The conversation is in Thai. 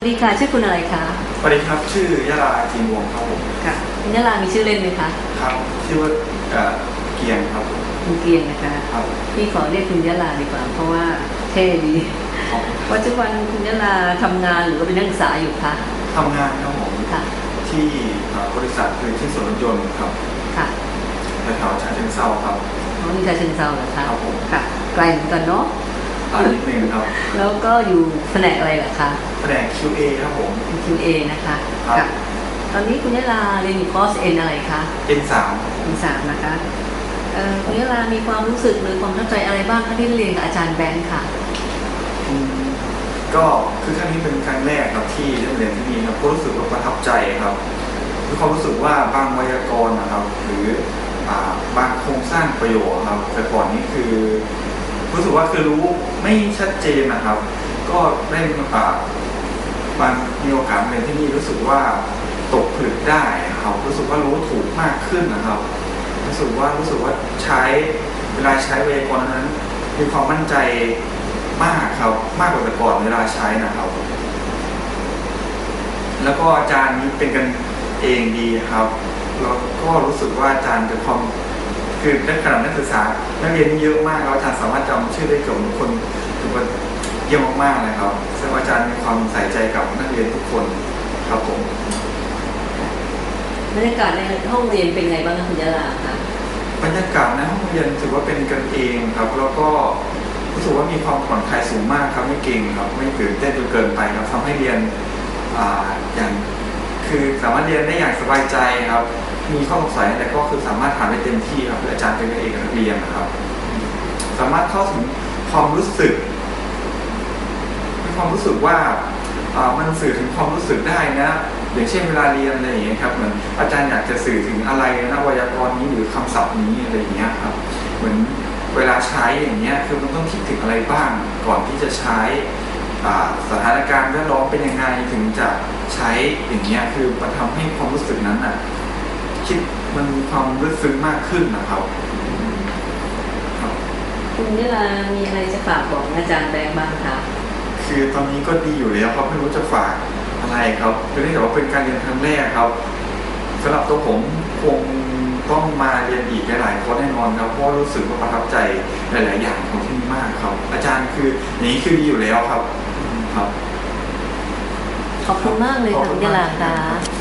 สวัสดีค่ะชื่อคุณอะไรคะสวัสดีครับ ชื่อยาลาจีนวงศ์ครับผมค่ะคุณยาลามีชื่อเล่นไหมคะครับชื่อว่าเอ่อเกียงครับผมคุณเกียงนะคะครับพี่ขอเรียกคุณยาลาดีกว่า เพราะว่าเท่ดีขอบปัจจุบันคุณยาลาทำงานหรือว่าเป็นนักศึกษาอยู่คะทำงานครับผมค่ะที่เอ่อบริษัทคือที่สวนรถยนต์ครับค่ะแถวๆฉะเชิงเทราครับน้องนิชาเชิงเซาเหรอคะครับผม ค่ะไกลเหมือนกันเนาะ อ่านิดนึงครับแล้วก็อยู่แผนกอะไรเหรอคะแผนก QA ครับผมเป็น QA นะคะครับค่ะตอนนี้คุณยาลาเรียนอยู่คอร์สเอ็นอะไรคะ N3 ปีสามนะคะเอ่อคุณยาลามีความรู้สึกหรือความเข้าใจอะไรบ้างคะที่เรียนกับอาจารย์แบงค์ค่ะอืมก็คือครั้งนี้เป็นครั้งแรกครับที่ได้มาเรียนที่นี่ครับก็รู้สึกว่าประทับใจครับมีความรู้สึกว่าบางไวยากรณ์นะครับ หรืออ่าบางโครงสร้างประโยคครับแต่ก่อนนี้คือ รู้สึกว่าคือรู้ไม่ชัดเจนนะครับ ก็ได้อ่าบางมีโอกาสมาเรียนที่นี่รู้สึกว่าตกผลึกได้ครับรู้สึกว่ารู้ถูกมากขึ้นนะครับ รู้สึกว่ารู้สึกว่าใช้เวลาใช้ไวยากรนั้น มีความมั่นใจมากครับมากกว่าแต่ก่อนเวลาใช้นะครับ แล้วก็อาจารย์นี้เป็นกันเองดีครับแล้วก็รู้สึกว่าอาจารย์จะความ คือในขณะนักศึกษานักเรียนนี่เยอะมากแล้วอาจารย์สามารถจำชื่อได้เกือบทุกคนถือว่าเยี่ยมมากๆเลยครับซึ่งอาจารย์มีความใส่ใจกับนักเรียนทุกคนครับผมบรรยากาศในห้องเรียนเป็นไงบ้างคะคุณยาลาคะบรรยากาศในห้องเรียนถือว่าเป็นกันเองครับ แล้วก็รู้สึกว่ามีความผ่อนคลายสูงมากครับไม่เก่งครับไม่ตื่นเต้นจนเกินไปครับทำให้เรียนอ่าอย่างคือสามารถเรียนได้อย่างสบายใจครับ มีข้อสงสัยอะไรก็คือสามารถถามได้เต็มที่ครับอาจารย์เป็นนเองกับนักเรียนนะครับ สามารถเข้าถึงความรู้สึกความรู้สึกว่ามันสื่อถึงความรู้สึกได้นะ อย่างเช่นเวลาเรียนอะไรอย่างเงี้ยครับเหมือนอาจารย์อยากจะสื่อถึงอะไรนะไวยากรณ์นี้หรือคำศัพท์นี้อะไรอย่างเงี้ยครับ เหมือนเวลาใช้อย่างเงี้ยคือมันต้องคิดถึงอะไรบ้างก่อนที่จะใช้สถานการณ์แวดล้อมเป็นยังไงถึงจะใช้อย่างเงี้ยคือมันทำให้ความรู้สึกนั้นอะ คิดมันมีความลึกซึ้งมากขึ้นนะครับครับคุณยาลามีอะไรจะฝากบอกอาจารย์แบงค์บ้างคะคือตอนนี้ก็ดีอยู่แล้วครับไม่รู้จะฝากอะไรครับคือเนื่องจากว่าเป็นการเรียนครั้งแรกครับสำหรับตัวผมคงต้องมาเรียนอีกหลายๆคอร์สแน่นอนครับเพราะว่ารู้สึกว่าประทับใจหลาย ๆ อย่างของที่นี่มากครับ อาจารย์คืออย่างนี้คือดีอยู่แล้วครับ ครับ ขอบคุณมากเลยขอบค่ะคุคุณณยาลามาค่ะก